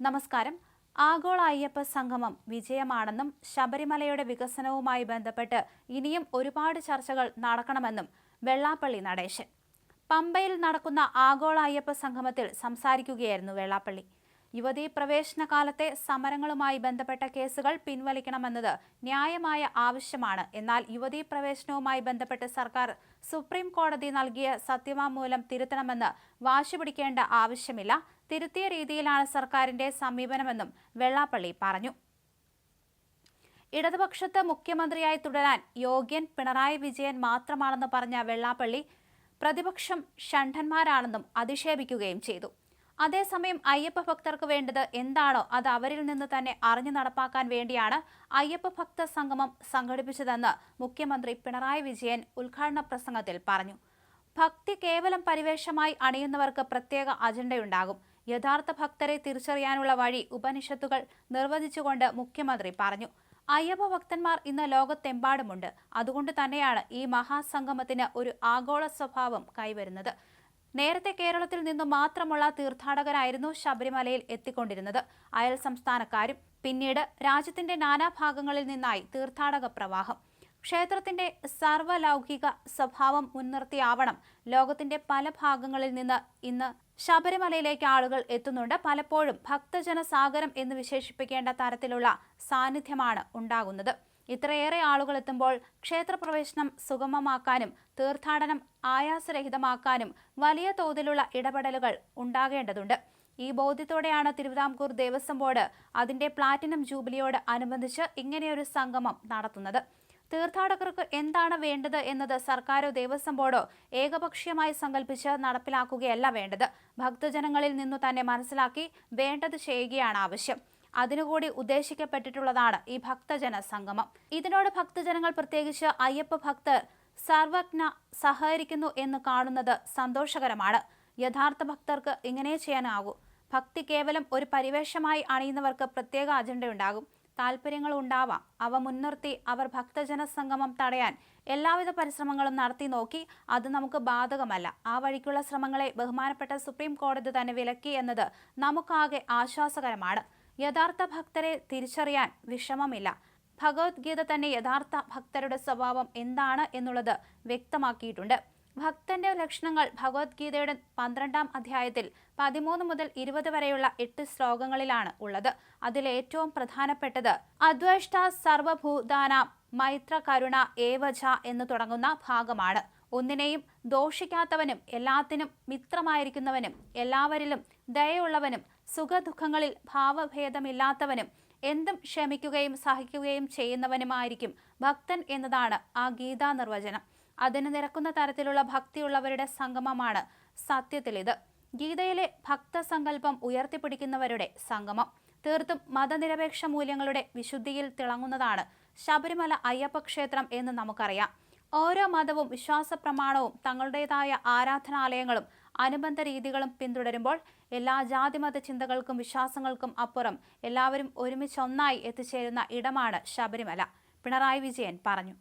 നമസ്കാരം. ആഗോള അയ്യപ്പ സംഗമം വിജയമാണെന്നും ശബരിമലയുടെ വികസനവുമായി ബന്ധപ്പെട്ട് ഇനിയും ഒരുപാട് ചർച്ചകൾ നടക്കണമെന്നും വെള്ളാപ്പള്ളി നടേശൻ. പമ്പയിൽ നടക്കുന്ന ആഗോള അയ്യപ്പ സംഗമത്തിൽ സംസാരിക്കുകയായിരുന്നു വെള്ളാപ്പള്ളി. യുവതീ പ്രവേശന കാലത്തെ സമരങ്ങളുമായി ബന്ധപ്പെട്ട കേസുകൾ പിൻവലിക്കണമെന്നത് ന്യായമായ ആവശ്യമാണ്. എന്നാൽ യുവതീ പ്രവേശനവുമായി ബന്ധപ്പെട്ട് സർക്കാർ സുപ്രീം കോടതി നൽകിയ സത്യവാങ്മൂലം തിരുത്തണമെന്ന് വാശി പിടിക്കേണ്ട ആവശ്യമില്ല. തിരുത്തിയ രീതിയിലാണ് സർക്കാരിന്റെ സമീപനമെന്നും വെള്ളാപ്പള്ളി പറഞ്ഞു. ഇടതുപക്ഷത്ത് മുഖ്യമന്ത്രിയായി തുടരാൻ യോഗ്യൻ പിണറായി വിജയൻ മാത്രമാണെന്ന് പറഞ്ഞ വെള്ളാപ്പള്ളി പ്രതിപക്ഷം ഷണ്ഠന്മാരാണെന്നും അധിക്ഷേപിക്കുകയും ചെയ്തു. അതേസമയം അയ്യപ്പ ഭക്തർക്ക് വേണ്ടത് എന്താണോ അത് അവരിൽ നിന്ന് തന്നെ അറിഞ്ഞു നടപ്പാക്കാൻ വേണ്ടിയാണ് അയ്യപ്പ ഭക്ത സംഗമം സംഘടിപ്പിച്ചതെന്ന് മുഖ്യമന്ത്രി പിണറായി വിജയൻ ഉദ്ഘാടന പ്രസംഗത്തിൽ പറഞ്ഞു. ഭക്തി കേവലം പരിവേഷമായി അണിയുന്നവർക്ക് പ്രത്യേക അജണ്ടയുണ്ടാകും. യഥാർത്ഥ ഭക്തരെ തിരിച്ചറിയാനുള്ള വഴി ഉപനിഷത്തുകൾ നിർവചിച്ചുകൊണ്ട് മുഖ്യമന്ത്രി പറഞ്ഞു. അയ്യപ്പ ഭക്തന്മാർ ഇന്ന് ലോകത്തെമ്പാടുമുണ്ട്. അതുകൊണ്ട് തന്നെയാണ് ഈ മഹാസംഗമത്തിന് ഒരു ആഗോള സ്വഭാവം കൈവരുന്നത്. നേരത്തെ കേരളത്തിൽ നിന്നു മാത്രമുള്ള തീർത്ഥാടകരായിരുന്നു ശബരിമലയിൽ എത്തിക്കൊണ്ടിരുന്നത്. അയൽ സംസ്ഥാനക്കാരും പിന്നീട് രാജ്യത്തിന്റെ നാനാഭാഗങ്ങളിൽ നിന്നായി തീർത്ഥാടക പ്രവാഹം. ക്ഷേത്രത്തിന്റെ സർവലൗകിക സ്വഭാവം മുൻനിർത്തിയാവണം. ലോകത്തിന്റെ പല ഭാഗങ്ങളിൽ നിന്ന് ഇന്ന് ശബരിമലയിലേക്ക് ആളുകൾ എത്തുന്നുണ്ട്. പലപ്പോഴും ഭക്തജനസാഗരം എന്ന് വിശേഷിപ്പിക്കേണ്ട തരത്തിലുള്ള സാന്നിധ്യമാണ് ഉണ്ടാകുന്നത്. ഇത്രയേറെ ആളുകൾ എത്തുമ്പോൾ ക്ഷേത്രപ്രവേശനം സുഗമമാക്കാനും തീർത്ഥാടനം ആയാസരഹിതമാക്കാനും വലിയ തോതിലുള്ള ഇടപെടലുകൾ ഉണ്ടാകേണ്ടതുണ്ട്. ഈ ബോധ്യത്തോടെയാണ് തിരുവിതാംകൂർ ദേവസ്വം ബോർഡ് അതിന്റെ പ്ലാറ്റിനം ജൂബിലിയോട് അനുബന്ധിച്ച് ഇങ്ങനെയൊരു സംഗമം നടത്തുന്നത്. തീർത്ഥാടകർക്ക് എന്താണ് വേണ്ടത് എന്നത് സർക്കാരോ ദേവസ്വം ബോർഡോ ഏകപക്ഷീയമായി സങ്കല്പിച്ച് നടപ്പിലാക്കുകയല്ല വേണ്ടത്. ഭക്തജനങ്ങളിൽ നിന്നു തന്നെ മനസ്സിലാക്കി വേണ്ടത് ചെയ്യുകയാണ് ആവശ്യം. അതിനുകൂടി ഉദ്ദേശിക്കപ്പെട്ടിട്ടുള്ളതാണ് ഈ ഭക്തജന സംഗമം. ഇതിനോട് ഭക്തജനങ്ങൾ പ്രത്യേകിച്ച് അയ്യപ്പ ഭക്തർ സർവജ്ഞ സഹകരിക്കുന്നു എന്ന് കാണുന്നത് സന്തോഷകരമാണ്. യഥാർത്ഥ ഭക്തർക്ക് ഇങ്ങനെ ചെയ്യാനാകൂ. ഭക്തി കേവലം ഒരു പരിവേഷമായി അണിയുന്നവർക്ക് പ്രത്യേക അജണ്ടയുണ്ടാകും. താല്പര്യങ്ങൾ ഉണ്ടാവാം. അവ മുൻനിർത്തി അവർ ഭക്തജന സംഗമം തടയാൻ എല്ലാവിധ പരിശ്രമങ്ങളും നടത്തി നോക്കി അത് നമുക്ക് ബാധകമല്ല. ആ വഴിക്കുള്ള ശ്രമങ്ങളെ ബഹുമാനപ്പെട്ട സുപ്രീം കോടതി തന്നെ വിലക്കി എന്നത് നമുക്കാകെ ആശ്വാസകരമാണ്. യഥാർത്ഥ ഭക്തരെ തിരിച്ചറിയാൻ വിഷമമില്ല. ഭഗവത്ഗീത തന്നെ യഥാർത്ഥ ഭക്തരുടെ സ്വഭാവം എന്താണ് എന്നുള്ളത് വ്യക്തമാക്കിയിട്ടുണ്ട്. ഭക്തന്റെ ലക്ഷണങ്ങൾ ഭഗവത്ഗീതയുടെ പന്ത്രണ്ടാം അധ്യായത്തിൽ പതിമൂന്ന് മുതൽ ഇരുപത് വരെയുള്ള എട്ട് ശ്ലോകങ്ങളിലാണ് ഉള്ളത്. അതിൽ ഏറ്റവും പ്രധാനപ്പെട്ടത് അദ്വേഷ്ട സർവഭൂതാന മൈത്ര കരുണ ഏവജ എന്ന് തുടങ്ങുന്ന ഭാഗമാണ്. ഒന്നിനെയും ദോഷിക്കാത്തവനും എല്ലാത്തിനും മിത്രമായിരിക്കുന്നവനും എല്ലാവരിലും ദയയുള്ളവനും സുഖദുഃഖങ്ങളിൽ ഭാവഭേദമില്ലാത്തവനും എന്തും ക്ഷമിക്കുകയും സഹിക്കുകയും ചെയ്യുന്നവനുമായിരിക്കും ഭക്തൻ എന്നതാണ് ആ ഗീതാ നിർവചനം. അതിന് നിരക്കുന്ന തരത്തിലുള്ള ഭക്തിയുള്ളവരുടെ സംഗമമാണ് സത്യത്തിലിത്. ഗീതയിലെ ഭക്തസങ്കല്പം ഉയർത്തിപ്പിടിക്കുന്നവരുടെ സംഗമം. തീർത്തും മതനിരപേക്ഷ മൂല്യങ്ങളുടെ വിശുദ്ധിയിൽ തിളങ്ങുന്നതാണ് ശബരിമല അയ്യപ്പ ക്ഷേത്രം എന്ന് നമുക്കറിയാം. ഓരോ മതവും വിശ്വാസ പ്രമാണവും തങ്ങളുടേതായ ആരാധനാലയങ്ങളും അനുബന്ധ രീതികളും പിന്തുടരുമ്പോൾ എല്ലാ ജാതിമത ചിന്തകൾക്കും വിശ്വാസങ്ങൾക്കും അപ്പുറം എല്ലാവരും ഒരുമിച്ചൊന്നായി എത്തിച്ചേരുന്ന ഇടമാണ് ശബരിമല. പിണറായി വിജയൻ പറഞ്ഞു.